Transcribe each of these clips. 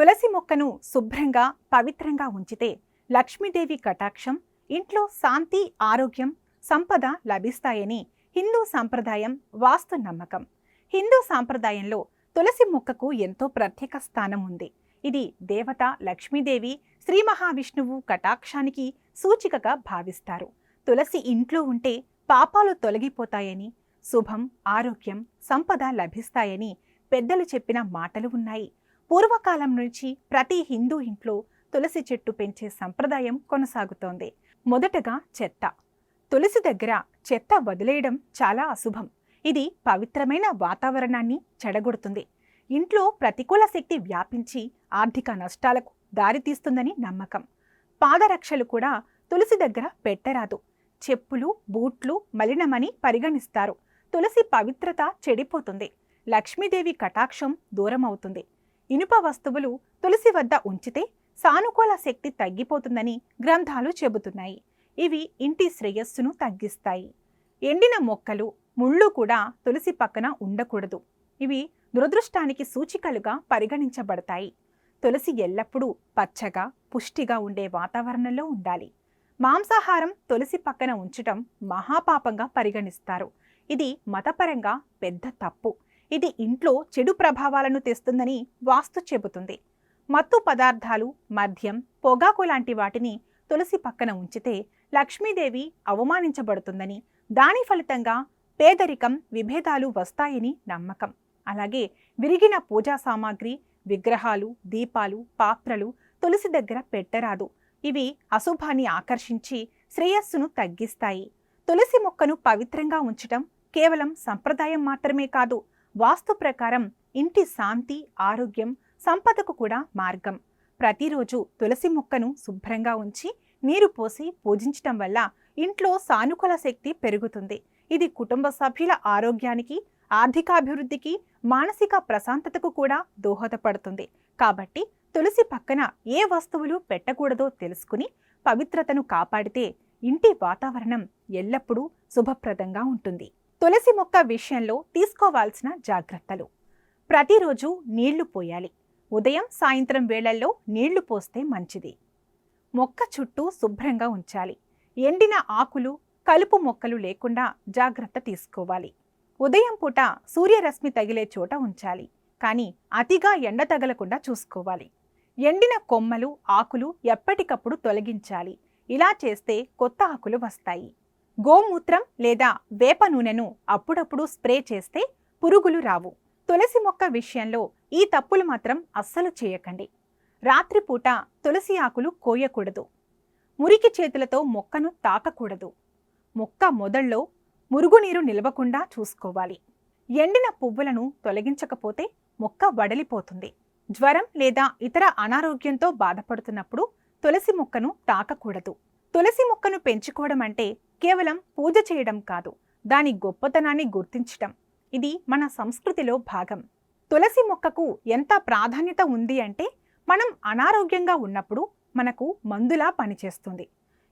తులసి మొక్కను శుభ్రంగా పవిత్రంగా ఉంచితే లక్ష్మీదేవి కటాక్షం ఇంట్లో శాంతి ఆరోగ్యం సంపద లభిస్తాయని హిందూ సాంప్రదాయం వాస్తు నమ్మకం. హిందూ సాంప్రదాయంలో తులసి మొక్కకు ఎంతో ప్రత్యేక స్థానం ఉంది. ఇది దేవత లక్ష్మీదేవి శ్రీ మహావిష్ణువు కటాక్షానికి సూచికగా భావిస్తారు. తులసి ఇంట్లో ఉంటే పాపాలు తొలగిపోతాయని శుభం ఆరోగ్యం సంపద లభిస్తాయని పెద్దలు చెప్పిన మాటలు ఉన్నాయి. పూర్వకాలం నుంచి ప్రతి హిందూ ఇంట్లో తులసి చెట్టు పెంచే సంప్రదాయం కొనసాగుతోంది. మొదటగా చెత్త. తులసి దగ్గర చెత్త వదిలేయడం చాలా అశుభం. ఇది పవిత్రమైన వాతావరణాన్ని చెడగొడుతుంది. ఇంట్లో ప్రతికూల శక్తి వ్యాపించి ఆర్థిక నష్టాలకు దారితీస్తుందని నమ్మకం. పాదరక్షలు కూడా తులసి దగ్గర పెట్టరాదు. చెప్పులు బూట్లు మలినమని పరిగణిస్తారు. తులసి పవిత్రత చెడిపోతుంది. లక్ష్మీదేవి కటాక్షం దూరమవుతుంది. ఇనుప వస్తువులు తులసి వద్ద ఉంచితే సానుకూల శక్తి తగ్గిపోతుందని గ్రంథాలు చెబుతున్నాయి. ఇవి ఇంటి శ్రేయస్సును తగ్గిస్తాయి. ఎండిన మొక్కలు ముళ్ళు కూడా తులసి పక్కన ఉండకూడదు. ఇవి దురదృష్టానికి సూచికలుగా పరిగణించబడతాయి. తులసి ఎల్లప్పుడూ పచ్చగా పుష్టిగా ఉండే వాతావరణంలో ఉండాలి. మాంసాహారం తులసి పక్కన ఉంచటం మహాపాపంగా పరిగణిస్తారు. ఇది మతపరంగా పెద్ద తప్పు. ఇది ఇంట్లో చెడు ప్రభావాలను తెస్తుందని వాస్తు చెబుతుంది. మత్తు పదార్థాలు మద్యం పొగాకు లాంటి వాటిని తులసి పక్కన ఉంచితే లక్ష్మీదేవి అవమానించబడుతుందని దాని ఫలితంగా పేదరికం విభేదాలు వస్తాయని నమ్మకం. అలాగే విరిగిన పూజా సామాగ్రి విగ్రహాలు దీపాలు పాత్రలు తులసి దగ్గర పెట్టరాదు. ఇవి అశుభాన్ని ఆకర్షించి శ్రేయస్సును తగ్గిస్తాయి. తులసి మొక్కను పవిత్రంగా ఉంచటం కేవలం సంప్రదాయం మాత్రమే కాదు వాస్తు ప్రకారం ఇంటి శాంతి ఆరోగ్యం సంపదకు కూడా మార్గం. ప్రతిరోజు తులసి మొక్కను శుభ్రంగా ఉంచి నీరు పోసి పూజించటం వల్ల ఇంట్లో సానుకూల శక్తి పెరుగుతుంది. ఇది కుటుంబ సభ్యుల ఆరోగ్యానికి ఆర్థికాభివృద్ధికి మానసిక ప్రశాంతతకు కూడా దోహదపడుతుంది. కాబట్టి తులసి పక్కన ఏ వస్తువులు పెట్టకూడదో తెలుసుకుని పవిత్రతను కాపాడితే ఇంటి వాతావరణం ఎల్లప్పుడూ శుభప్రదంగా ఉంటుంది. తులసి మొక్క విషయంలో తీసుకోవాల్సిన జాగ్రత్తలు. ప్రతిరోజు నీళ్ళు పోయాలి. ఉదయం సాయంత్రం వేళల్లో నీళ్ళు పోస్తే మంచిది. మొక్క చుట్టూ శుభ్రంగా ఉంచాలి. ఎండిన ఆకులు కలుపు మొక్కలు లేకుండా జాగ్రత్త తీసుకోవాలి. ఉదయం పూట సూర్యరశ్మి తగిలే చోట ఉంచాలి. కానీ అతిగా ఎండ తగలకుండా చూసుకోవాలి. ఎండిన కొమ్మలు ఆకులు ఎప్పటికప్పుడు తొలగించాలి. ఇలా చేస్తే కొత్త ఆకులు వస్తాయి. గోమూత్రం లేదా వేప నూనెను అప్పుడప్పుడు స్ప్రే చేస్తే పురుగులు రావు. తులసి మొక్క విషయంలో ఈ తప్పులు మాత్రం అస్సలు చేయకండి. రాత్రిపూట తులసి ఆకులు కోయకూడదు. మురికి చేతులతో మొక్కను తాకకూడదు. మొక్క మొదల్లో మురుగునీరు నిలవకుండా చూసుకోవాలి. ఎండిన పువ్వులను తొలగించకపోతే మొక్క వడలిపోతుంది. జ్వరం లేదా ఇతర అనారోగ్యంతో బాధపడుతున్నప్పుడు తులసి మొక్కను తాకకూడదు. తులసి మొక్కను పెంచుకోవడం అంటే కేవలం పూజ చేయడం కాదు దాని గొప్పతనాన్ని గుర్తించటం. ఇది మన సంస్కృతిలో భాగం. తులసి మొక్కకు ఎంత ప్రాధాన్యత ఉంది అంటే మనం అనారోగ్యంగా ఉన్నప్పుడు మనకు మందులా పనిచేస్తుంది.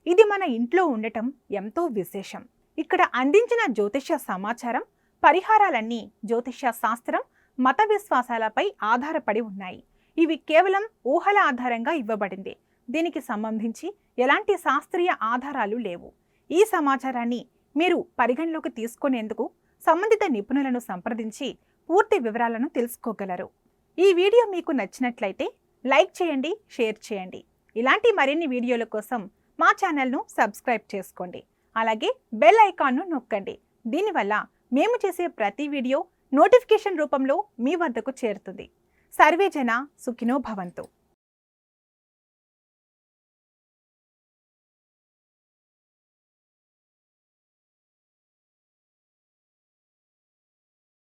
ఇది మన ఇంట్లో ఉండటం ఎంతో విశేషం. ఇక్కడ అందించిన జ్యోతిష్య సమాచారం పరిహారాలన్నీ జ్యోతిష్య శాస్త్రం మత విశ్వాసాలపై ఆధారపడి ఉన్నాయి. ఇవి కేవలం ఊహల ఆధారంగా ఇవ్వబడింది. దీనికి సంబంధించి ఎలాంటి శాస్త్రీయ ఆధారాలు లేవు. ఈ సమాచారాన్ని మీరు పరిగణలోకి తీసుకునేందుకు సంబంధిత నిపుణులను సంప్రదించి పూర్తి వివరాలను తెలుసుకోగలరు. ఈ వీడియో మీకు నచ్చినట్లయితే లైక్ చేయండి షేర్ చేయండి. ఇలాంటి మరిన్ని వీడియోల కోసం మా ఛానల్ను సబ్స్క్రైబ్ చేసుకోండి. అలాగే బెల్ ఐకాన్ను నొక్కండి. దీనివల్ల మేము చేసే ప్రతి వీడియో నోటిఫికేషన్ రూపంలో మీ వద్దకు చేరుతుంది. సర్వేజన సుఖినో భవంతు.